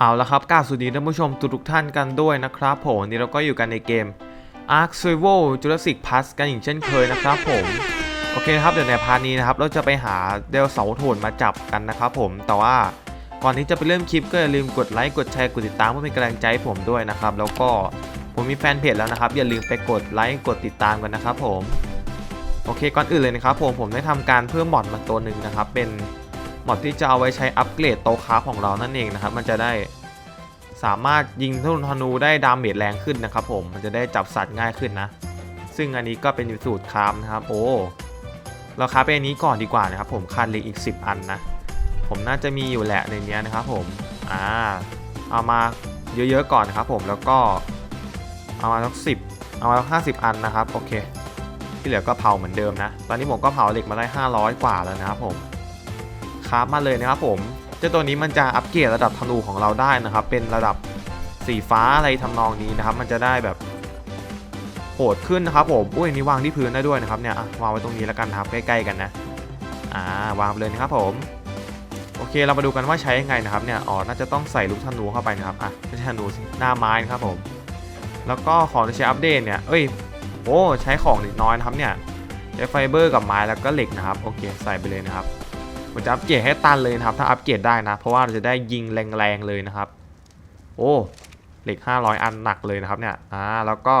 เอาละครับกาบสวัสดีท่านผู้ชมทุกท่านกันด้วยนะครับผมนนี้เราก็อยู่กันในเกม Ark Survival Jurassic Plus กันอย่างเช่นเคยนะครับผมโอเคครับเดี๋ยวในพาร์ทนี้นะครับเราจะไปหาเดลเสาโถนมาจับกันนะครับผมแต่ว่าก่อนที่จะไปเริ่มคลิปก็อย่าลืมกดไลค์กดแชร์กดติดตามเพื่อเป็นกำลังใจให้ผมด้วยนะครับแล้วก็ผมมีแฟนเพจแล้วนะครับอย่าลืมไปกดไลค์กดติดตามกันนะครับผมโอเคก่อนอื่นเลยนะครับผมผมได้ทำการเพิ่มมอดมาตัวหนึ่งนะครับเป็น มอดที่จะเอาไว้ใช้อัปเกรดโตคาของเรานั่นเองนะครับ มันจะได้สามารถยิงทุนธนูได้ดาเมจแรงขึ้นนะครับผมมันจะได้จับสัตว์ง่ายขึ้นนะ ซึ่งอันนี้ก็เป็นสูตรคราฟนะครับ โอ้เราคราฟเป็นอันนี้ก่อนดีกว่านะครับผมขาดเหล็กอีก 10 อันนะ ผมน่าจะมีอยู่แหละในนี้นะครับผมอ่าเอามาเยอะๆก่อนนะครับผมแล้วก็เอามาสักสิบเอามาสักห้าสิบอันนะครับโอเค ที่เหลือก็เผาเหมือนเดิมนะ ตอนนี้ผมก็เผาเหล็กมาได้ 500 กว่าแล้วนะครับผม คราฟมาเลยนะครับผมเจ้าตัวนี้มันจะอัปเกรดระดับธนูของเราได้นะครับ เป็นระดับสีฟ้าอะไรทำนองนี้นะครับ มันจะได้แบบโหดขึ้นนะครับผมอุ้ยนี่วางที่พื้นได้ด้วยนะครับเนี่ยวางไว้ตรงนี้แล้วกันนะครับใกล้ๆกันนะอ่าวางไปเลยนะครับผมโอเคเรามาดูกันว่าใช้ยังไงนะครับเนี่ยอ๋อน่าจะต้องใส่ลูกธนูเข้าไปนะครับอะไม่ใช่ธนูหน้าไม้นะครับผม แล้วก็ของที่ใช้อัปเดตเนี่ยเอ้ยโอ้ใช้ของนิดน้อยนะครับเนี่ยใช้ไฟเบอร์กับไม้แล้วก็เหล็กนะครับโอเคใส่ไปเลยนะครับ ผมจะอัปเกรดให้ตันเลยนะครับ ถ้าอัปเกรดได้นะ เพราะว่าเราจะได้ยิงแรงๆเลยนะครับ โอ้เหล็ก 500 อันหนักเลยนะครับเนี่ยอ่าแล้วก็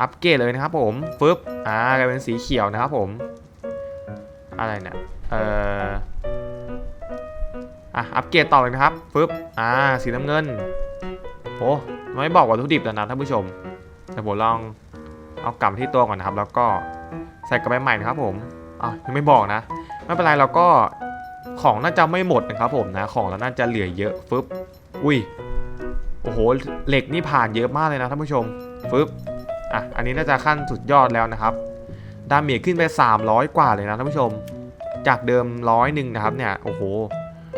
อัปเกรดเลยนะครับผมฟึบอ่ากลายเป็นสีเขียวนะครับผม อะไรเนี่ยเอ่ออะอัปเกรดต่อเลยนะครับฟึบอ่าสีน้ำเงินโอ้ไม่บอกวัตถุดิบแล้วนะท่านผู้ชมแต่ผมลองเอากลับที่ตัวก่อนนะครับ แล้วก็ใส่กลับไปใหม่นะครับผมอะยังไม่บอกนะ ไม่เป็นไรเราก็ของน่าจะไม่หมดนะครับผมนะ ของเราน่าจะเหลือเยอะฟึบอุ้ยโอ้โหเหล็กนี่ผ่านเยอะมากเลยนะท่านผู้ชมฟึบอะอันนี้น่าจะขั้นสุดยอดแล้วนะครับดาเมจขึ้นไป 300 กว่าเลยนะท่านผู้ชม จากเดิมร้อยหนึ่งนะครับเนี่ยโอ้โห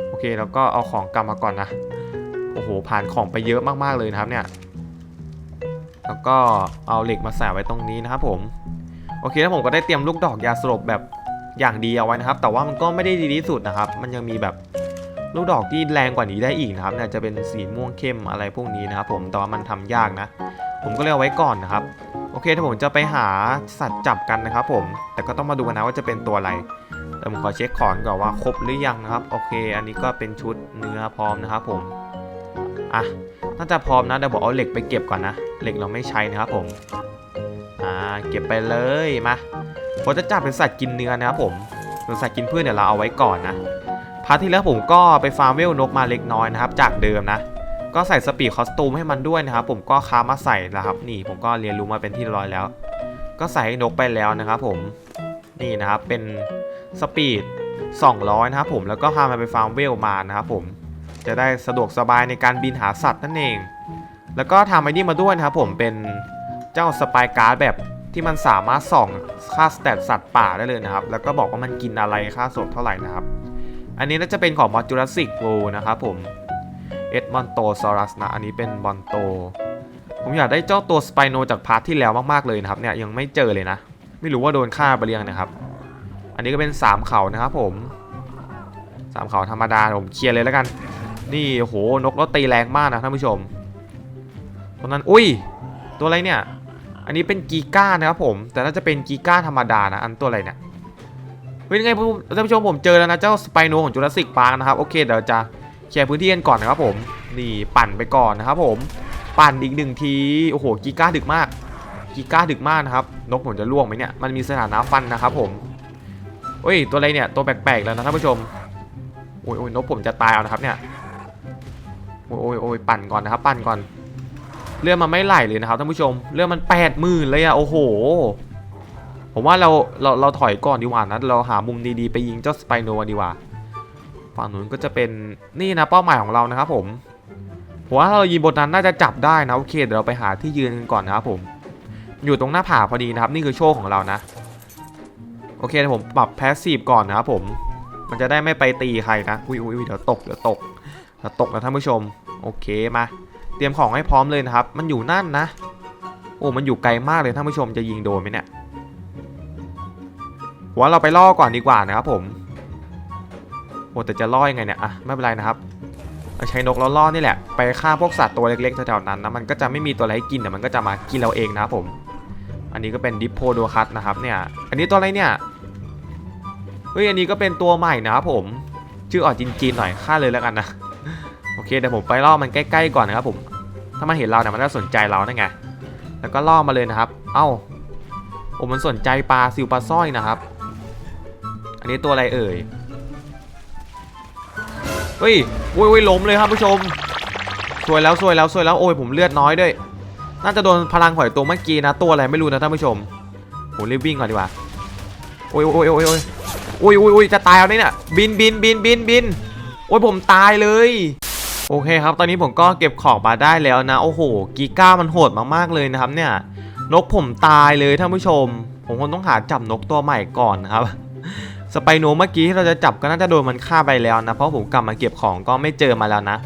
โอเคแล้วก็เอาของกลับมาก่อนนะโอ้โหผ่านของไปเยอะมากๆเลยนะครับเนี่ยแล้วก็เอาเหล็กมาใส่ไว้ตรงนี้นะครับผมโอเคแล้วผมก็ได้เตรียมลูกดอกยาสลบแบบ อย่างดีเอาไว้นะครับ แต่ว่ามันก็ไม่ได้ดีที่สุดนะครับ มันยังมีแบบลูกดอกที่แรงกว่านี้ได้อีกนะครับเนี่ยจะเป็นสีม่วงเข้มอะไรพวกนี้นะครับผมแต่ว่ามันทำยากนะ ผมก็เลยเอาไว้ก่อนนะครับ โอเคถ้าผมจะไปหาสัตว์จับกันนะครับ ผม แต่ก็ต้องมาดูกันนะว่าจะเป็นตัวอะไรแต่ผมขอเช็คของก่อนว่าครบหรือยังนะครับ โอเค อันนี้ก็เป็นชุดเนื้อพร้อมนะครับ ผมอะน่าจะพร้อมนะเดี๋ยวบอกเอาเหล็กไปเก็บก่อนนะเหล็กเราไม่ใช้นะครับผมอ่าเก็บไปเลยมา ผมจะจับเป็นสัตว์กินเนื้อนะครับผมส่วนสัตว์กินพืชเนี่ยเราเอาไว้ก่อนนะพาร์ทที่แล้วผมก็ไปฟาร์มเวลนกมาเล็กน้อยนะครับ จากเดิมนะ ก็ใส่สปีดคอสตูมให้มันด้วยนะครับ ผมก็ค้ามาใส่นะครับ นี่ผมก็เรียนรู้มาเป็นที่ร้อยแล้ว ก็ใส่ให้นกไปแล้วนะครับผมนี่นะครับเป็นสปีด200นะครับผมแล้วก็พามันไปฟาร์มเวลมานะครับผมจะได้สะดวกสบายในการบินหาสัตว์นั่นเอง แล้วก็ทำไอ้นี่มาด้วยนะครับผมเป็นเจ้าสปายการ์ดแบบ ที่มันสามารถส่องค่าสเตตสัตว์ป่าได้เลยนะครับ แล้วก็บอกว่ามันกินอะไรค่าสดเท่าไหร่นะครับ อันนี้น่าจะเป็นของมอจูราสิกโวนะครับผมเอ็ดมอนโตซอรัสนะ อันนี้เป็นบอนโต ผมอยากได้เจ้าตัวสไปโนจากพาร์ทที่แล้วมาก ๆ เลยนะครับ เนี่ยยังไม่เจอเลยนะ ไม่รู้ว่าโดนฆ่าไปเรียงนะครับ อันนี้ก็เป็น 3 เขานะครับผม 3 เขาธรรมดาผมเคลียร์เลยแล้วกัน นี่โหนกรถตีแรงมากนะท่านผู้ชมตรงนั้น อุ้ย ตัวอะไรเนี่ย อันนี้เป็นกีก้านะครับผม แต่น่าจะเป็นกีก้าธรรมดานะ อันตัวอะไรเนี่ยเป็นไงท่านผู้ชมผมเจอแล้วนะเจ้าสไปโนของจูราสสิกปาร์นะครับ โอเคเดี๋ยวจะเคลียร์พื้นที่กันก่อนนะครับผม นี่ปั่นไปก่อนนะครับผม ปั่นอีกหนึ่งที โอ้โห กีก้าดึกมาก กีก้าดึกมากนะครับ นกผมจะล่วงไหมเนี่ย มันมีสถานะฟันนะครับผมเฮ้ย ตัวอะไรเนี่ย ตัวแปลกๆแล้วนะท่านผู้ชม โอ้ยโอ้ยนกผมจะตายเอานะครับเนี่ย โอ้ยโอ้ยปั่นก่อนนะครับ ปั่นก่อน เรือมันไม่ไหลเลยนะครับท่านผู้ชมเรือมันแปดหมื่นเลยอะโอ้โห ผมว่าเราเราเราถอยก่อนดีกว่านะเราหามุมดีๆไปยิงเจ้าสไปโนดีกว่าฝั่งนู้นก็จะเป็นนี่นะเป้าหมายของเรานะครับผมผมว่าถ้าเรายิงบนนั้นน่าจะจับได้นะโอเคเดี๋ยวเราไปหาที่ยืนกันก่อนนะครับผมอยู่ตรงหน้าผาพอดีนะครับ นี่คือโชคของเรานะโอเคเดี๋ยวผมปรับแพสซีฟก่อนนะครับผม มันจะได้ไม่ไปตีใครนะ อุ้ยอุ้ยเดี๋ยวตก เดี๋ยวตก เดี๋ยวตกนะท่านผู้ชม โอเคมา เตรียมของให้พร้อมเลยนะครับ มันอยู่นั่นนะ โอ้ มันอยู่ไกลมากเลยท่านผู้ชมจะยิงโดนไหมเนี่ยหัวเราไปล่อก่อนดีกว่านะครับผมโอ้แต่จะล่อยังไงเนี่ยอะไม่เป็นไรนะครับเราใช้นกล้วล่อนี่แหละไปฆ่าพวกสัตว์ตัวเล็กๆแถวๆนั้นนะมันก็จะไม่มีตัวอะไรให้กินแต่มันก็จะมากินเราเองนะครับผม อันนี้ก็เป็นดิปโพโดคัสนะครับเนี่ย อันนี้ตัวอะไรเนี่ยเฮ้ยอันนี้ก็เป็นตัวใหม่นะครับผม ชื่อออกจีนๆหน่อยฆ่าเลยแล้วกันนะ เคเดี๋ยวผมไปล่อมันใกล้ๆก่อนนะครับผม ถ้ามันเห็นเราเนี่ยมันจะสนใจเรานั่นไง แล้วก็ล่อมาเลยนะครับ เอ้าโอ้มันสนใจปลาซิวปลาสร้อยนะครับ อันนี้ตัวอะไรเอ่ย เฮ้ยโอ้ยโอ้ยล้มเลยครับผู้ชมสวยแล้วสวยแล้วสวยแล้วโอ้ยผมเลือดน้อยด้วย น่าจะโดนพลังหอยตัวเมื่อกี้นะ ตัวอะไรไม่รู้นะท่านผู้ชมผมรีบวิ่งก่อนดีกว่า โอ้ยโอ้ยโอ้ยโอ้ยโอ้ยโอ้ยโอ้ยจะตายเอาเนี่ยบินบินบินบินบินโอ้ยผมตายเลย โอเคครับ ตอนนี้ผมก็เก็บของมาได้แล้วนะ โอ้โห กีก้ามันโหดมากๆเลยนะครับเนี่ย นกผมตายเลยท่านผู้ชม ผมคงต้องหาจับนกตัวใหม่ก่อนนะครับ สไปโนเมื่อกี้ที่เราจะจับก็น่าจะโดนมันฆ่าไปแล้วนะ เพราะผมกลับมาเก็บของก็ไม่เจอมาแล้วนะ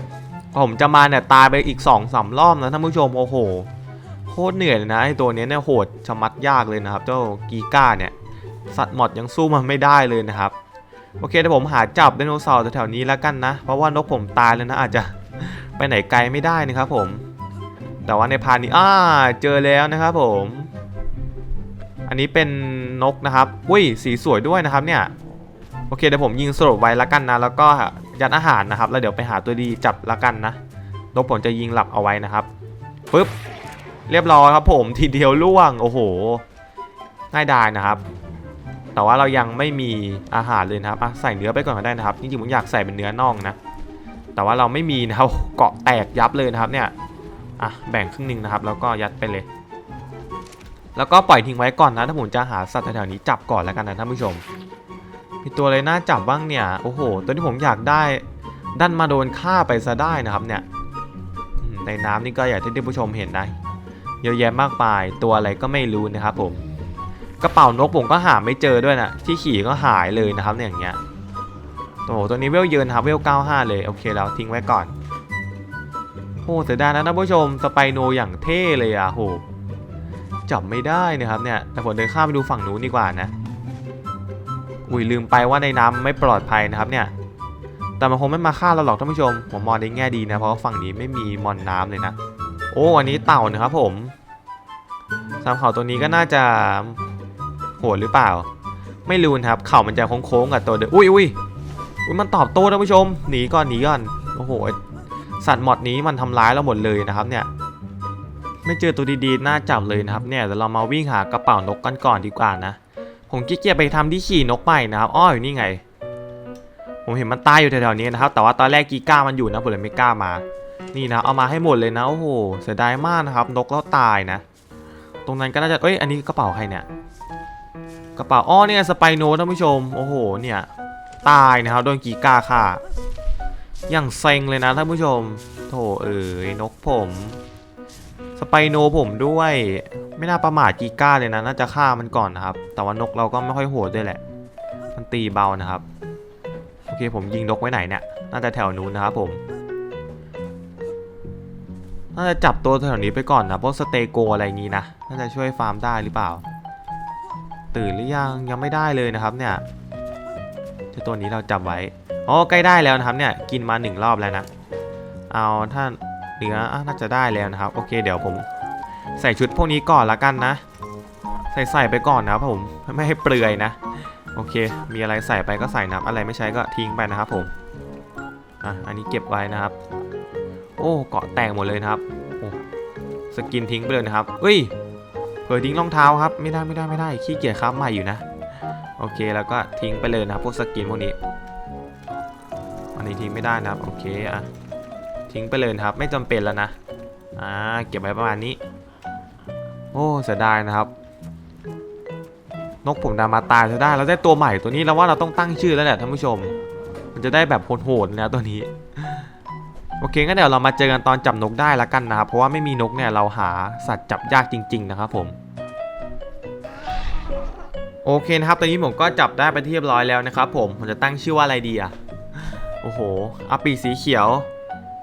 ผมจะมาเนี่ยตายไปอีก2อสารอบนะท่านผู้ชม โอ้โห โคตรเหนื่อยเลยนะไอตัวนี้เนี่ยโหดชะมัดยากเลยนะครับ เจ้ากีก้าเนี่ย สัตว์หมดยังสู้มันไม่ได้เลยนะครับ โอเคเดี๋ยวผมหาจับไดโนเสาร์แถวนี้แล้วกันนะ เพราะว่านกผมตายแล้วนะอาจจะไปไหนไกลไม่ได้นะครับผม แต่ว่าในพานนี้อ่าเจอแล้วนะครับผม อันนี้เป็นนกนะครับ อุ้ยสีสวยด้วยนะครับเนี่ย โอเคเดี๋ยวผมยิงสรุปไว้แล้วกันนะ แล้วก็ยัดอาหารนะครับ แล้วเดี๋ยวไปหาตัวดีจับล้วกันนะ นกผมจะยิงหลับเอาไว้นะครับปึ๊บ เรียบร้อยครับผมทีเดียวล่วง โอ้โห ง่ายดายนะครับ แต่ว่าเรายังไม่มีอาหารเลยนะครับอะใส่เนื้อไปก่อนก็ได้นะครับจริงๆผมอยากใส่เป็นเนื้อน่องนะแต่ว่าเราไม่มีนะครับเกาะแตกยับเลยนะครับเนี่ยอะแบ่งครึ่งหนึ่งนะครับแล้วก็ยัดไปเลย แล้วก็ปล่อยทิ้งไว้ก่อนนะถ้าผมจะหาสัตว์แถวๆนี้จับก่อนแล้วกันนะท่านผู้ชมมีตัวอะไรน่าจับบ้างเนี่ยโอ้โห ตัวที่ผมอยากได้ดันมาโดนฆ่าไปซะได้นะครับเนี่ยในน้ำนี่ก็อยากให้ท่านผู้ชมเห็นนะเยอะแยะมากมายตัวอะไรก็ไม่รู้นะครับผม กระเป๋านกผมก็หาไม่เจอด้วยนะที่ขี่ก็หายเลยนะครับเนี่ยอย่างเงี้ยโอ้โหตัวนี้เวลเยินครับเวล95 เลยโอเคแล้วทิ้งไว้ก่อนโอ้เสียดายนะท่านผู้ชมสไปโนอย่างเท่เลยอะโหจับไม่ได้นะครับเนี่ยแต่ผมเดินข้ามไปดูฝั่งนู้นดีกว่านะอุ้ยลืมไปว่าในน้ำไม่ปลอดภัยนะครับเนี่ยแต่มันคงไม่มาฆ่าเราหรอกท่านผู้ชมผมมองในแง่ดีนะเพราะฝั่งนี้ไม่มีมอนน้ำเลยนะโอ้อันนี้เต่านะครับผมสามเขาตัวนี้ก็น่าจะ โหดหรือเปล่า ไม่รู้นะครับเข่ามันจะโค้งๆกับตัวเดิมอุ้ยอุ้ยอุ้ยมันตอบโต้ท่านผู้ชมหนีก่อนหนีก่อนโอ้โหสัตว์หมดนี้มันทำร้ายเราหมดเลยนะครับเนี่ยไม่เจอตัวดีๆน่าจับเลยนะครับเนี่ยเดี๋ยวเรามาวิ่งหากระเป๋านกกันก่อนดีกว่านะผมขี้เกียจไปทำที่ขี่นกใหม่นะครับอ้ออยู่นี่ไง ผมเห็นมันตายอยู่แถวๆนี้นะครับ แต่ว่าตอนแรกกีก้ามันอยู่นะผมเลยไม่กล้ามา นี่นะเอามาให้หมดเลยนะโอ้โหเสียดายมากนะครับ นกแล้วตายนะ ตรงนั้นก็น่าจะเอ้ยอันนี้กระเป๋าใครเนี่ย กระเป๋าอ้อเนี่ยสไปโนท่านผู้ชม โอ้โห เนี่ย ตายนะครับโดนกีก้าฆ่าอย่างเซ็งเลยนะท่านผู้ชม โถเอ้ยนกผม สไปโนผมด้วย ไม่น่าประมาทกีก้าเลยนะ น่าจะฆ่ามันก่อนนะครับ แต่ว่านกเราก็ไม่ค่อยโหดด้วยแหละ มันตีเบานะครับ โอเคผมยิงนกไว้ไหนเนี่ย น่าจะแถวนู้นนะครับผม น่าจะจับตัวแถวนี้ไปก่อนนะ พวกสเตโกอะไรอย่างนี้นะ น่าจะช่วยฟาร์มได้หรือเปล่า ตื่นหรือยังยังไม่ได้เลยนะครับเนี่ยเจ้าตัวนี้เราจับไว้อ๋อใกล้ได้แล้วนะครับเนี่ยกินมาหนึ่งรอบแล้วนะเอาถ้าเนื้อน่าจะได้แล้วนะครับ โอเคเดี๋ยวผม ใส่ชุดพวกนี้ก่อนละกันนะ ใส่ใส่ไปก่อนนะครับผมไม่ให้เปลือยนะ โอเค มีอะไรใส่ไปก็ใส่นะครับอะไรไม่ใช้ก็ทิ้งไปนะครับผมอะอันนี้เก็บไว้นะครับ โอ้เกาะแตกหมดเลยนะครับโอ้สกินทิ้งไปเลยนะครับเอ้ย เผยทิ้งรองเท้าครับไม่ได้ไม่ได้ไม่ได้ขี้เกียจครับใหม่อยู่นะ โอเคแล้วก็ทิ้งไปเลยนะพวกสกินพวกนี้อันนี้ทิ้งไม่ได้นะครับโอเคอะทิ้งไปเลยครับไม่จำเป็นแล้วนะอ่าเก็บไว้ประมาณนี้ โอ้เสียดายนะครับ นกผมดามาตายจะได้แล้วได้ตัวใหม่ตัวนี้แล้วว่าเราต้องตั้งชื่อแล้วแหละท่านผู้ชม มันจะได้แบบโหดๆนะตัวนี้ โอเคงั้นเดี๋ยวเรามาเจอกันตอนจับนกได้ละกันนะครับเพราะว่าไม่มีนกเนี่ยเราหาสัตว์จับยากจริง ๆ นะครับผมโอเคนะครับตอนนี้ผมก็จับได้ไปที่เรียบร้อยแล้วนะครับผมผมจะตั้งชื่อว่าอะไรดีอะโอ้โหเอาปีกสีเขียว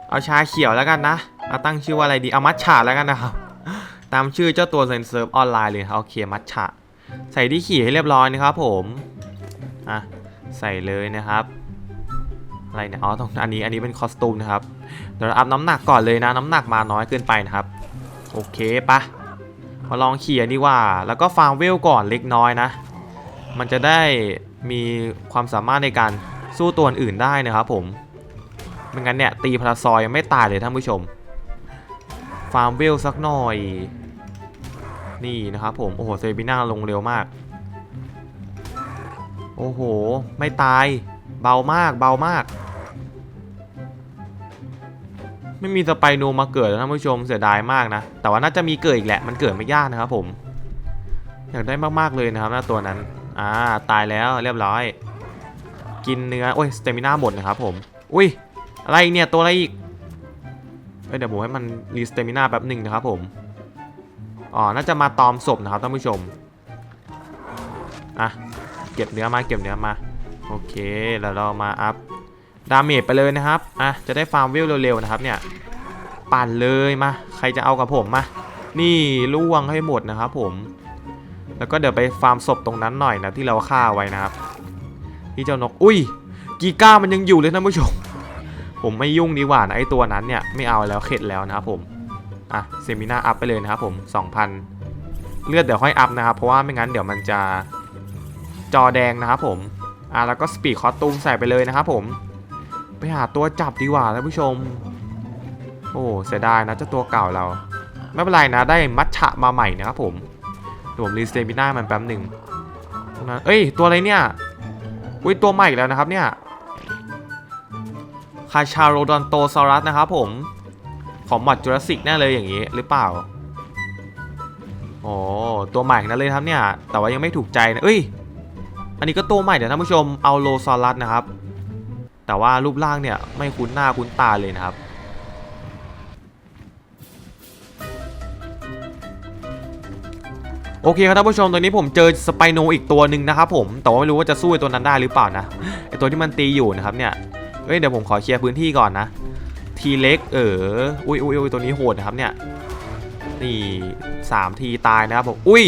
เอาชาเขียวแล้วกันนะเอาตั้งชื่อว่าอะไรดีเอามัทฉะแล้วกันนะครับตามชื่อเจ้าตัวเซนเซิร์ฟออนไลน์เลยโอเคมัทฉะใส่ที่ขี่ให้เรียบร้อยนะครับผมอะใส่เลยนะครับ อะไรเนี่ย อ๋อตรงอันนี้ อันนี้เป็นคอสตูมนะครับ เดี๋ยวเราอัพน้ำหนักก่อนเลยนะ น้ำหนักมาน้อยเกินไปนะครับ โอเคปะมาลองขี่อันนี้ว่า แล้วก็ฟาร์มเวลก่อนเล็กน้อยนะ มันจะได้มีความสามารถในการสู้ตัวอื่นได้นะครับผม ไม่งั้นเนี่ยตีพาราซอยยังไม่ตายเลยท่านผู้ชม ฟาร์มเวลสักหน่อย นี่นะครับผม โอ้โหเซบิน่าลงเร็วมาก โอ้โห ไม่ตาย เบามากเบามาก ไม่มีสไปโนมาเกิดแล้วท่านผู้ชมเสียดายมากนะ แต่ว่าน่าจะมีเกิดอีกแหละมันเกิดไม่ยากนะครับผมอยากได้มากๆเลยนะครับหน้าตัวนั้นอ่าตายแล้วเรียบร้อย กินเนื้อโอ้ยสเตมิน่าหมดนะครับผมอุ้ยอะไรเนี่ยตัวอะไรอีกเอ้ยเดี๋ยวผมให้มันรีสเตมิน่าแป๊บหนึ่งนะครับผมอ๋อน่าจะมาตอมศพนะครับท่านผู้ชมอะเก็บเนื้อมาเก็บเนื้อมา โอเคแล้วเรามาอัพดาเมจไปเลยนะครับอะจะได้ฟาร์มวิวเร็วๆนะครับเนี่ยปั่นเลยมาใครจะเอากับผมมานี่ล่วงให้หมดนะครับผม แล้วก็เดี๋ยวไปฟาร์มศพตรงนั้นหน่อยนะที่เราฆ่าไว้นะครับที่เจ้านกอุ้ยกีก้ามันยังอยู่เลยท่านผู้ชม ผมไม่ยุ่งดีกว่านะไอตัวนั้นเนี่ยไม่เอาแล้วเข็ดแล้วนะครับผมอะเซมินาอัพไปเลยนะครับผม2,000เลือดเดี๋ยวค่อยอัพนะครับเพราะว่าไม่งั้นเดี๋ยวมันจะจอแดงนะครับผม อะแล้วก็สปีดคอสตูมใส่ไปเลยนะครับผมไปหาตัวจับดีกว่าท่านผู้ชม โอ้เสียดายนะเจ้าตัวเก่าเรา ไม่เป็นไรนะได้มัทฉะมาใหม่นะครับผมเดี๋ยวผมรีสเตมิน่ามันแป๊บหนึ่งนั้นเอ้ยตัวอะไรเนี่ยอุ้ยตัวใหม่อีกแล้วนะครับเนี่ยคาชาโรดอนโตซอรัสนะครับผมของหมอดจูราสสิกแน่เลยอย่างนี้หรือเปล่าโอ้ตัวใหม่นั่นเลยครับเนี่ย แต่ว่ายังไม่ถูกใจนะเอ้ย อันนี้ก็ตัวใหม่เดี๋ยวท่านผู้ชมเอาโลซอรัสนะครับ แต่ว่ารูปร่างเนี่ยไม่คุ้นหน้าคุ้นตาเลยนะครับ โอเคครับท่านผู้ชมตอนนี้ผมเจอสไปโนอีกตัวหนึ่งนะครับผม แต่ว่าไม่รู้ว่าจะสู้ไอ้ตัวนั้นได้หรือเปล่านะไอตัวที่มันตีอยู่นะครับเนี่ยเอ้ยเดี๋ยวผมขอเคลียร์พื้นที่ก่อนนะ ทีเล็กเอออุ้ยอุ้ยอุ้ยตัวนี้โหดนะครับเนี่ยนี่สามทีตายนะครับผมอุ้ย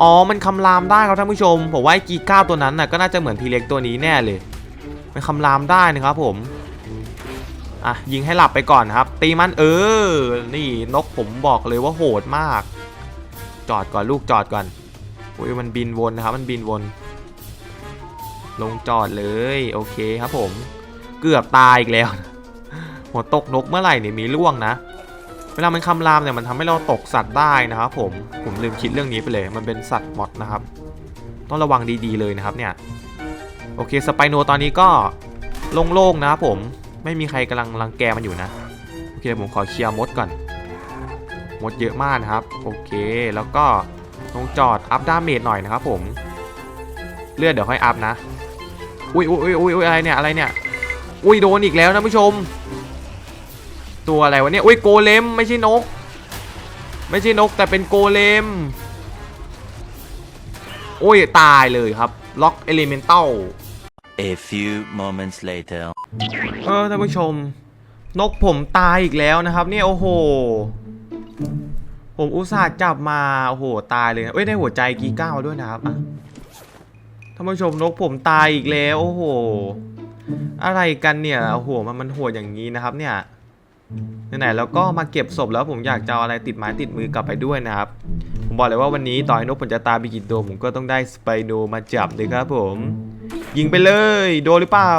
อ๋อ มันคำรามได้ครับท่านผู้ชม ผมว่ากีก้าตัวนั้นน่ะก็น่าจะเหมือนทีเล็กตัวนี้แน่เลย มันคำรามได้นะครับผม อะยิงให้หลับไปก่อนนครับ ตีมันเออ นี่นกผมบอกเลยว่าโหดมาก จอดก่อนลูกจอดก่อนอุ้ยมันบินวนนะครับ มันบินวน ลงจอดเลยโอเคครับผม เกือบตายอีกแล้ว หัวตกนกเมื่อไหร่เนี่ยมีร่วงนะ เวลามันคำรามเนี่ยมันทำให้เราตกสัตว์ได้นะครับผมผมลืมคิดเรื่องนี้ไปเลย มันเป็นสัตว์มอดนะครับ ต้องระวังดีๆเลยนะครับเนี่ยโอเคสไปโนตอนนี้ก็โล่งๆนะครับผมไม่มีใครกำลังรังแกมันอยู่นะโอเคผมขอเคลียร์มดก่อนมดเยอะมากนะครับโอเคแล้วก็ลงจอดอัพดาเมจหน่อยนะครับผมเลือดเดี๋ยวค่อยอัพนะอุ้ยอุ้ยอุ้ยอุ้ยอะไรเนี่ยอะไรเนี่ยอุ้ยโดนอีกแล้วนะผู้ชม ตัวอะไรวะเนี่ยอุ้ยโกเลมไม่ใช่นก ไม่ใช่นกแต่เป็นโกเลมโอ้ยตายเลยครับล็อกเอลิเมนตัล A few moments later. เออท่านผู้ชม นกผมตายอีกแล้วนะครับ เนี่ยโอ้โห ผมอุตส่าห์จับมาโอ้โหตายเลยนะเอ้ยได้หัวใจกีก้าวด้วยนะครับอะท่านผู้ชมนกผมตายอีกแล้ว โอ้โห อะไรกันเนี่ยโอ้โหมันมันโหดอย่างนี้นะครับเนี่ย ไหนๆแล้วก็มาเก็บศพแล้วผมอยากจะเอาอะไรติดไม้ติดมือกลับไปด้วยนะครับ ผมบอกเลยว่าวันนี้ต่อให้นกผมจะตายไปกี่ตัวผมก็ต้องได้สไปโนมาจับเลยครับผม ยิงไปเลย โดนหรือเปล่า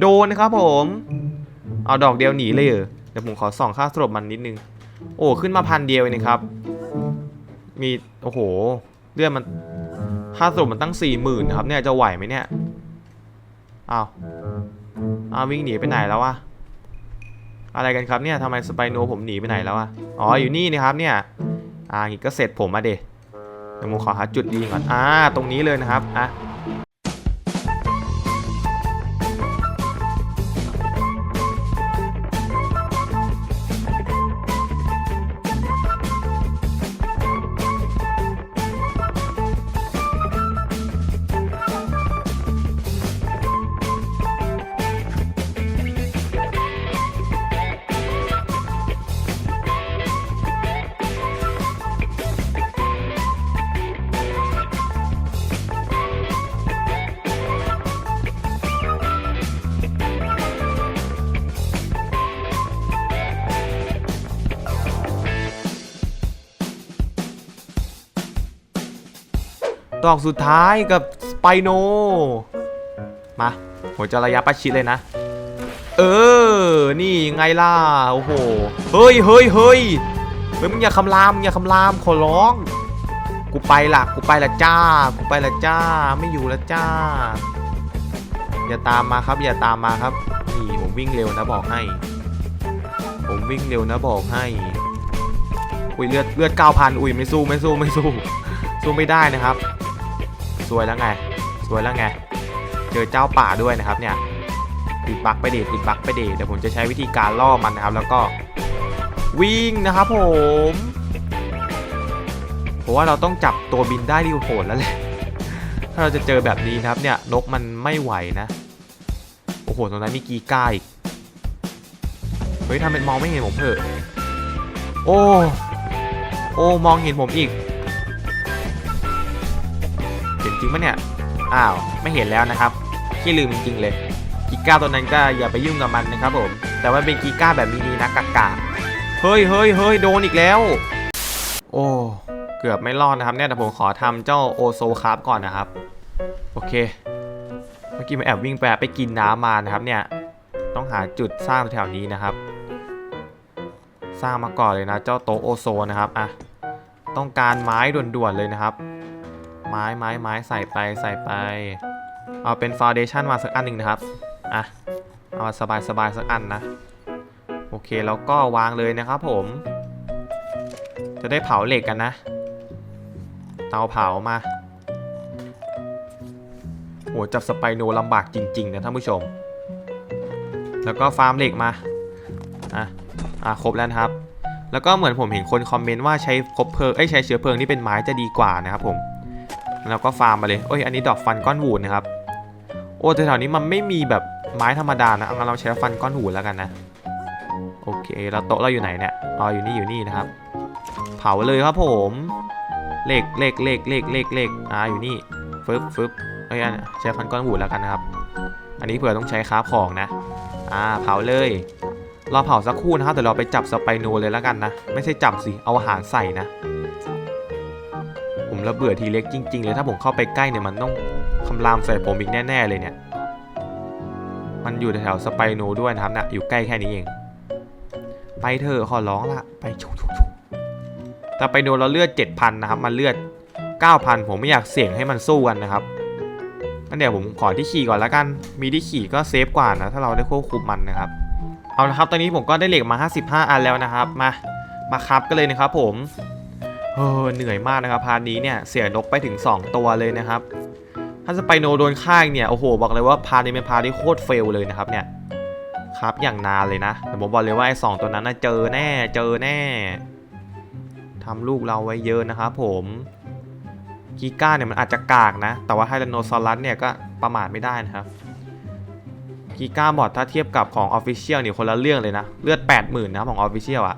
โดนนะครับผม เอาดอกเดียวหนีเลยเดี๋ยวผมขอส่องค่าสลบมันนิดนึง โอ้ขึ้นมาพันเดียวเองนะครับ มีโอ้โหเลือดมันค่าสลบมันตั้งสี่หมื่นครับเนี่ยจะไหวไหมเนี่ยอ้าวอ้าววิ่งหนีไปไหนแล้ววะ อะไรกันครับเนี่ยทำไมสไปโนผมหนีไปไหนแล้วอะอ๋ออยู่นี่นะครับเนี่ยอ่าอีกก็เสร็จผมมาเดเดี๋ยวผมขอหาจุดดีก่อนอ่าตรงนี้เลยนะครับอะ ดอกสุดท้ายกับสไปโน มาผมจะระยะประชิดเลยนะ เออ นี่ไงล่ะ โอ้โห เฮ้ยเฮ้ยเฮ้ยเฮ้ยมึงอย่าคำรามมึงอย่าคำรามขอร้อง กูไปละกูไปละจ้า กูไปละจ้า ไม่อยู่ละจ้า อย่าตามมาครับ อย่าตามมาครับ นี่ผมวิ่งเร็วนะบอกให้ ผมวิ่งเร็วนะบอกให้ อุ้ยเลือดเลือดเก้าพันอุ้ยไม่สู้ไม่สู้ไม่สู้สู้ไม่ได้นะครับ สวยแล้วไงสวยแล้วไง เจอเจ้าป่าด้วยนะครับเนี่ย ติดบักไปเดติดบักไปเดเดี๋ยวผมจะใช้วิธีการล่อมันนะครับ แล้วก็วิ่งนะครับผมเพราะว่าเราต้องจับตัวบินได้ที่โหดแล้วแหละ ถ้าเราจะเจอแบบนี้นะครับเนี่ยนกมันไม่ไหวนะ โอ้โหตรงนั้นมีกีก้าอีก เฮ้ยทำเป็นมองไม่เห็นผมเถอะ โอ้ โอ้มองเห็นผมอีก เห็นจริงปะเนี่ย อ้าว ไม่เห็นแล้วนะครับขี้ลืมจริงๆเลย กีก้าตัวนั้นก็อย่าไปยุ่งกับมันนะครับผม แต่ว่าเป็นกีก้าแบบมินินะกากาเฮ้ยเฮ้ยเฮ้ยโดนอีกแล้ว โอ้เกือบไม่รอดนะครับเนี่ยแต่ผมขอทำเจ้าโอโซคาร์บก่อนนะครับ โอเค เมื่อกี้มาแอบวิ่งไปไปกินน้ำมานะครับเนี่ย ต้องหาจุดสร้างแถวนี้นะครับ สร้างมาก่อนเลยนะเจ้าโตโอโซนะครับอะต้องการไม้ด่วนๆเลยนะครับ ไม้ไม้ไม้ใส่ไปใส่ไป เอาเป็นฟาวเดชันมาสักอันหนึ่งนะครับ อะ เอาสบายสบายสักอันนะ โอเคแล้วก็วางเลยนะครับผม จะได้เผาเหล็กกันนะ เตาเผามาโหจับสไปโนลำบากจริง ๆ นะท่านผู้ชม แล้วก็ฟาร์มเหล็กมา อะ อะครบแล้วครับ แล้วก็เหมือนผมเห็นคนคอมเมนต์ว่าใช้คบเพลิงไอ้ยใช้เชื้อเพลิงที่เป็นไม้จะดีกว่านะครับผม แล้วก็ฟาร์มมาเลยโอ้ยอันนี้ดอกฟันก้อนหูนะครับโอ้แต่แถวนี้มันไม่มีแบบไม้ธรรมดานะงั้นเราใช้ฟันก้อนหูแล้วกันนะโอเคแล้วโต๊ะเราอยู่ไหนเนี่ยอ๋ออยู่นี่อยู่นี่นะครับ เผาเลยครับผมเหล็กเหล็กเหล็กเหล็กเหล็กเหล็กอ่าอยู่นี่ฟึบฟึบเอ้ยอันใช้ฟันก้อนหูแล้วกันนะครับ อันนี้เผื่อต้องใช้คราฟของนะอ่าเผาเลยรอเผาสักครู่นะครับเดี๋ยวเราไปจับสไปโนเลยแล้วกันนะ ไม่ใช่จับสิเอาอาหารใส่นะ ผมระเบื่อทีเล็กจริง ๆ เลย ถ้าผมเข้าไปใกล้เนี่ยมันต้องคำรามใส่ผมอีกแน่ ๆ เลยเนี่ย มันอยู่แถวสไปโนด้วยนะครับนะอยู่ใกล้แค่นี้เอง ไปเถอะขอร้องละไปชุบๆแต่ไปโดนเราเลือด7,000นะครับ มันเลือด 9,000 ผมไม่อยากเสี่ยงให้มันสู้กันนะครับงั้นเดี๋ยวผมขอที่ขี่ก่อนแล้วกัน มีที่ขี่ก็เซฟกว่านะถ้าเราได้ควบคุมมันนะครับ เอาละครับ ตอนนี้ผมก็ได้เหล็กมา 55 อันแล้วนะครับ มา มาครับกันเลยนะครับผม เออเหนื่อยมากนะครับพาร์ทนี้เนี่ยเสียนกไปถึง 2 ตัวเลยนะครับ ถ้าสไปโนโดนฆ่าอีกเนี่ยโอ้โหบอกเลยว่าพาร์ทนี้เป็นพาร์ทที่โคตรเฟลเลยนะครับเนี่ยครับอย่างนานเลยนะแต่ผมบอกเลยว่าไอ้สองตัวนั้นนะเจอแน่เจอแน่ทำลูกเราไว้เยอะนะครับผมกีก้าเนี่ยมันอาจจะกากนะ แต่ว่าไทแรนโนซอรัสเนี่ยก็ประมาทไม่ได้นะครับกีก้าบอดถ้าเทียบกับของออฟฟิเชียลเนี่ยคนละเรื่องเลยนะ เลือด 80,000 นะครับของออฟฟิเชียลอะ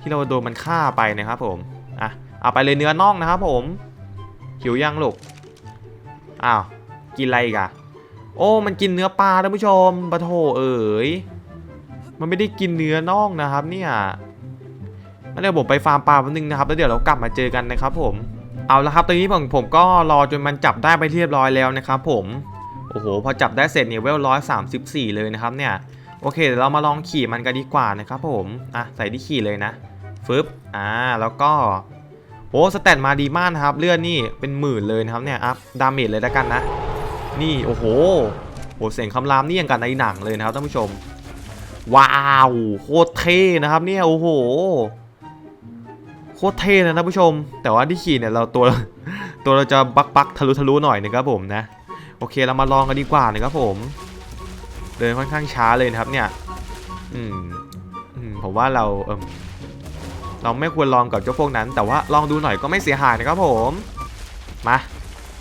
ที่เราโดนมันฆ่าไปนะครับผม อะเอาไปเลยเนื้อน่องนะครับผมหิวยังลูกอ้าวกินอะไรกะโอ้มันกินเนื้อปลาท่านผู้ชมปะโถเอ๋ยมันไม่ได้กินเนื้อน่องนะครับ เนี่ยงั้นเดี๋ยวผมไปฟาร์มปลาแป๊บนึงนะครับแล้วเดี๋ยวเรากลับมาเจอกันนะครับ ผมเอาละครับตอนนี้ผมผมก็รอจนมันจับได้ไปเรียบร้อยแล้วนะครับ ผมโอ้โหพอจับได้เสร็จเนี่ยเวลร้อยสามสิบสี่เลยนะครับเนี่ยโอเคเดี๋ยวเรามาลองขี่มันกันดีกว่านะครับผมอะใส่ที่ขี่เลยนะ ฟึบอ่าแล้วก็โอ้สแตทมาดีมากนะครับ เลือดนี่เป็นหมื่นเลยนะครับเนี่ยอัพดาเมจเลยแล้วกันนะ นี่โอ้โหโหเสียงคำรามนี่ยังกันในหนังเลยนะครับท่านผู้ชม ว้าวโคตรเท่นะครับเนี่ยโอ้โหโคตรเท่นะท่านผู้ชม แต่ว่าที่ขี่เนี่ยเราตัวตัวเราจะบักบักทะลุทะลุหน่อยนะครับผมนะ โอเคเรามาลองกันดีกว่านะครับผม เดินค่อนข้างช้าเลยนะครับเนี่ย อืมอืมผมว่าเราเอม เราไม่ควรลองกับเจ้าพวกนั้น แต่ว่าลองดูหน่อยก็ไม่เสียหายนะครับผมมา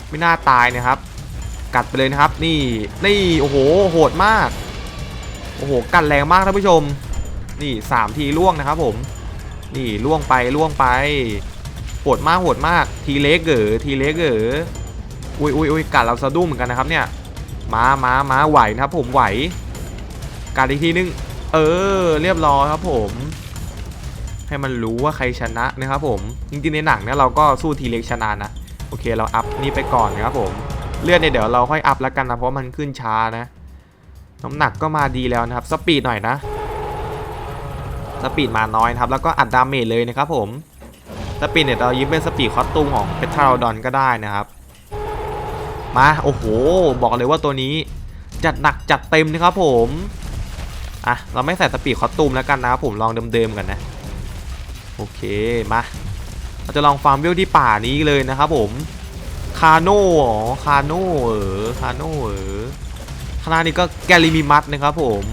ไม่น่าตายนะครับ กัดไปเลยนะครับ นี่นี่โอ้โหโหดมากโอ้โหกัดแรงมากท่านผู้ชม นี่สามทีล่วงนะครับผม นี่ล่วงไปล่วงไปโหดมากโหดมากทีเล็กเหรอทีเล็กเหรออุ้ยอุ้ยอุ้ยกัดเราสะดุ้งเหมือนกันนะครับเนี่ยมามามาไหวนะครับผมไหวกัดอีกทีนึงเออ เรียบร้อยครับผม ให้มันรู้ว่าใครชนะนะครับผมจริงๆในหนังเนี่ยเราก็สู้ทีเล็กชนะนะโอเคเราอัพนี่ไปก่อนนะครับผมเลื่อนเนี่ยเดี๋ยวเราค่อยอัพแล้วกันนะเพราะมันขึ้นช้านะน้ำหนักก็มาดีแล้วนะครับสปีดหน่อยนะสปีดมาน้อยนะครับแล้วก็อัดดาเมจเลยนะครับผมสปีดเนี่ยเรายิ้มเป็นสปีดคอสตูมของเพทราดอนก็ได้นะครับ มาโอ้โห บอกเลยว่าตัวนี้จัดหนักจัดเต็มนะครับผมอะเราไม่ใส่สปีดคอสตูมแล้วกันนะครับผมลองเดิมๆกันนะ โอเคมาเราจะลองฟาร์มเวที่ป่านี้เลยนะครับผมคาโน่อ๋อคาโน่เออคาโน่เออข้างหน้านี้ก็แกลิมิมัสนะครับผม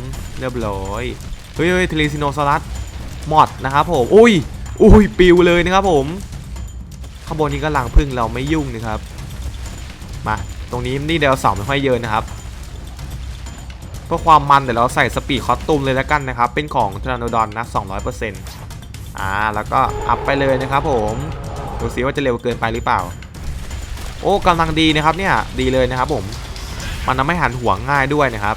เรียบร้อยเฮ้ยเฮ้ยเทเลซิโนซอรัสมอดนะครับผมอุ้ยอุ้ยปิวเลยนะครับผมข้างบนนี้ก็ลังพึ่งเราไม่ยุ่งนะครับมาตรงนี้นี่เดลสองไม่ค่อยเยอะนะครับเพื่อความมันเดี๋ยวเราใส่สปีดคอสตูมเลยแล้วกันนะครับ เป็นของทรานโดอนนะ200% อ่าแล้วก็อัพไปเลยนะครับผมดูซิว่าจะเร็วเกินไปหรือเปล่า โอ้กำลังดีนะครับเนี่ยดีเลยนะครับผม มันทำให้หันหัวง่ายด้วยนะครับ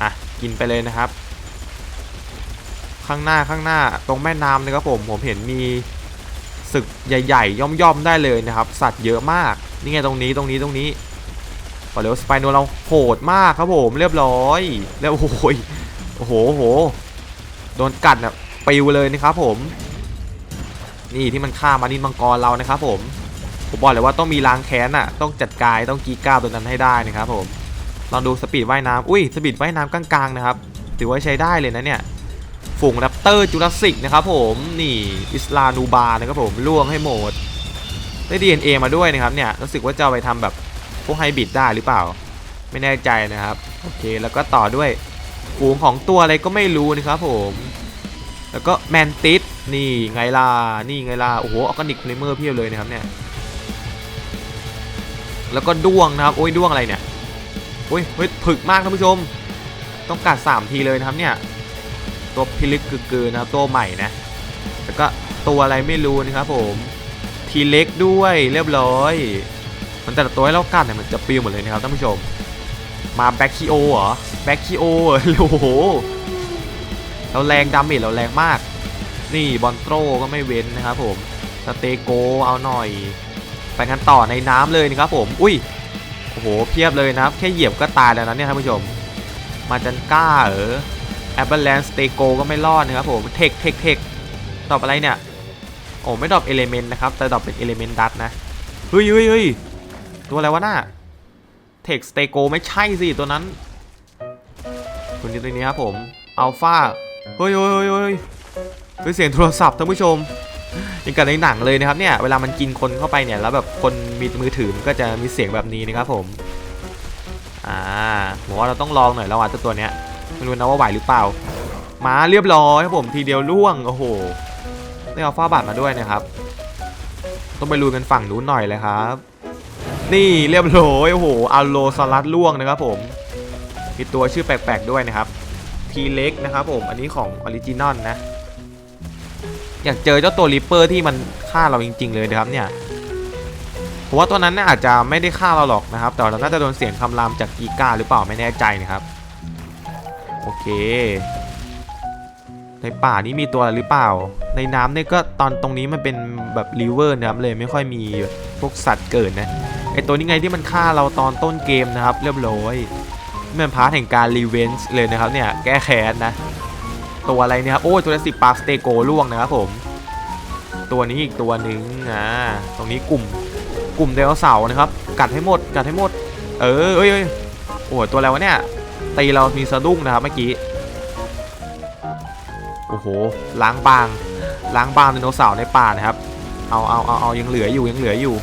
อะกินไปเลยนะครับ ข้างหน้าข้างหน้าตรงแม่น้ำนะครับผมผมเห็นมีศึกใหญ่ๆ ย่อมๆได้เลยนะครับ สัตว์เยอะมากนี่ไงตรงนี้ตรงนี้ตรงนี้บอกเลยว่าสไปโนเราโหดมากครับผมเรียบร้อยแล้วโอ้โหยโอ้โหโหโดนกัดอะ ปิวเลยนะครับผม นี่ที่มันฆ่ามานินมังกรเรานะครับผม ผมบอกเลยว่าต้องมีล้างแค้นอะ ต้องจัดการต้องกีก้าวตัวนั้นให้ได้นะครับผม ลองดูสปีดว่ายน้ำอุ้ยสปีดว่ายน้ำกลางๆนะครับ ถือว่าใช้ได้เลยนะเนี่ย ฝูงแรปเตอร์จูราสสิกนะครับผม นี่อิสลานูบานะครับผมล่วงให้หมด ได้ DNA มาด้วยนะครับเนี่ย รู้สึกว่าจะไปทำแบบพวกไฮบริดได้หรือเปล่า ไม่แน่ใจนะครับ โอเค แล้วก็ต่อด้วยฝูงของตัวอะไรก็ไม่รู้นะครับผม แล้วก็แมนติสนี่ไงล่ะนี่ไงล่ะโอ้โหออร์แกนิกเพลเมอร์เพียบเลยนะครับเนี่ยแล้วก็ด้วงนะครับโอ้ยด้วงอะไรเนี่ยโอ้ยเฮ้ยผึกมากท่านผู้ชม ต้องกัด3ทีเลยนะครับเนี่ยตัวพิลึกกึกกือนะครับตัวใหม่นะแล้วก็ตัวอะไรไม่รู้นะครับผมทีเล็กด้วยเรียบร้อย มันแต่ละตัวให้เรากัดเนี่ยมันจะปิวหมดเลยนะครับท่านผู้ชม มาแบ็คคีโอเหรอแบ็คคีโอโอ้โห เราแรงดาเมจเราแรงมาก นี่บอลโตรก็ไม่เว้นนะครับผมสเตโกเอาหน่อย ไปกันต่อในน้ำเลยนะครับผม อุ้ยโอ้โหเพียบเลยนะครับ แค่เหยียบก็ตายแล้วนะเนี่ยท่านผู้ชม มาจันก้าเออแอปเปิลแลนสเตโกก็ไม่รอดนะครับผมเทคเทคเทคตอบอะไรเนี่ยโอ้ไม่ดรอปเอลิเมนต์นะครับ แต่ดรอปเป็นเอลิเมนต์ดัตนะเฮ้ยเฮ้ยเฮ้ยตัวอะไรวะน่ะเทคสเตโกไม่ใช่สิตัวนั้นตัวนี้ตัวนี้ครับผมอัลฟา เฮ้ยเฮ้ยเฮ้ยเฮ้ยเสียงโทรศัพท์ท่านผู้ชมยังกับในหนังเลยนะครับเนี่ยเวลามันกินคนเข้าไปเนี่ยแล้วแบบคนมีมือถือมันก็จะมีเสียงแบบนี้นะครับผมอ่าผมว่าเราต้องลองหน่อยแล้วอะตัวเนี้ยไม่รู้นะว่าไหวหรือเปล่า มาเรียบร้อยครับผมทีเดียวล่วงโอ้โหได้เอาฟ้าบาทมาด้วยนะครับ ต้องไปลุยกันฝั่งนู้นหน่อยเลยครับ นี่เรียบร้อยโอ้โหอัลโลซาลัสล่วงนะครับผมมีตัวชื่อแปลกๆด้วยนะครับ เล็กนะครับผมอันนี้ของออริจินอลนะอยากเจอเจ้าตัวริปเปอร์ที่มันฆ่าเราจริง ๆ เลยนะครับเนี่ยผมว่าตัวนั้นเนี่ยอาจจะไม่ได้ฆ่าเราหรอกนะครับ แต่เราน่าจะโดนเสียงคำรามจากกีก้าหรือเปล่าไม่แน่ใจนะครับ โอเค ในป่านี้มีตัวอะไรหรือเปล่า ในน้ำเนี่ยก็ตอนตรงนี้มันเป็นแบบริเวอร์นะครับเลยไม่ค่อยมีพวกสัตว์เกิดนะไอตัวนี้ไงที่มันฆ่าเราตอนต้นเกมนะครับ เรียบร้อย นี่มันพาร์ทแห่งการรีเวนจ์เลยนะครับเนี่ยแก้แค้นนะ ตัวอะไรเนี่ยครับโอ้ตัวละสิบปาร์สเตโกล่วงนะครับผม ตัวนี้อีกตัวหนึ่งอ่าตรงนี้กลุ่มกลุ่มไดโนเสาร์นะครับ กัดให้หมดกัดให้หมด เออเอ้ยเอ้ยโอ้ตัวอะไรวะเนี่ยตีเรามีสะดุ้งนะครับเมื่อกี้โอ้โหล้างบางล้างบางไดโนเสาร์ในป่านะครับ เอาเอาเอาเอายังเหลืออยู่ยังเหลืออยู่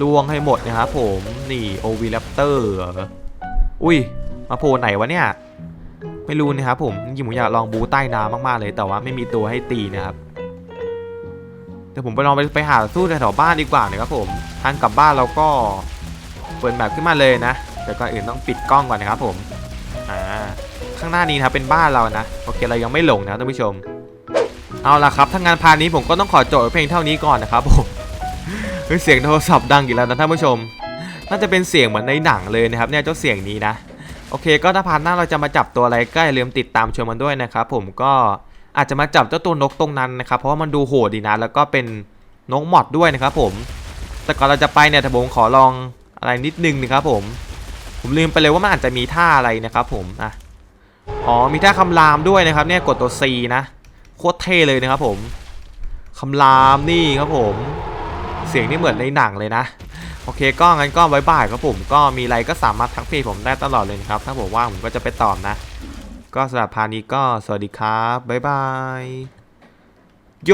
ล่วงให้หมดนะครับผมนี่โอวีแรปเตอร์อุ้ย มาโผล่ไหนวะเนี่ย ไม่รู้นะครับผมจริงผมอยากลองบูใต้น้ำมากๆเลยแต่ว่าไม่มีตัวให้ตีนะครับเดี๋ยวผมไปลองไปไปหาสู้แถวบ้านดีกว่านะครับผมทางกลับบ้านเราก็เปิดแบบขึ้นมาเลยนะแต่ก่อนอื่นต้องปิดกล้องก่อนนะครับผมอ่าข้างหน้านี้นะครับเป็นบ้านเรานะโอเคเรายังไม่หลงนะท่านผู้ชม เอาล่ะครับทั้งงานพานี้ผมก็ต้องขอจบเพียงเท่านี้ก่อนนะครับผมเฮ้ยเสียงโทรศัพท์ดังอีกแล้วนะท่านผู้ชม น่าจะเป็นเสียงเหมือนในหนังเลยนะครับเนี่ยเจ้าเสียงนี้นะ โอเค ก็ถ้าพาร์ทหน้าเราจะมาจับตัวอะไรก็อย่าลืมติดตามชมมันด้วยนะครับผมก็อาจจะมาจับเจ้าตัวนกตรงนั้นนะครับเพราะว่ามันดูโหดดีนะแล้วก็เป็นนกหมอดด้วยนะครับผม แต่ก่อนเราจะไปเนี่ยแต่ผมขอลองอะไรนิดนึงนะครับผม ผมลืมไปเลยว่ามันอาจจะมีท่าอะไรนะครับผมอะอ๋อมีท่าคำรามด้วยนะครับ เนี่ยกดตัว C นะโคตรเท่เลยนะครับผมคำรามนี่ครับผม เสียงนี่เหมือนในหนังเลยนะ โอเคก็งั้นก็ไว้บ่ายครับผมก็มีอะไรก็สามารถทักเพจผมได้ตลอดเลยนะครับ ถ้าผมว่างผมก็จะไปตอบนะ ก็สำหรับพานี้ก็สวัสดีครับบ๊ายบายโย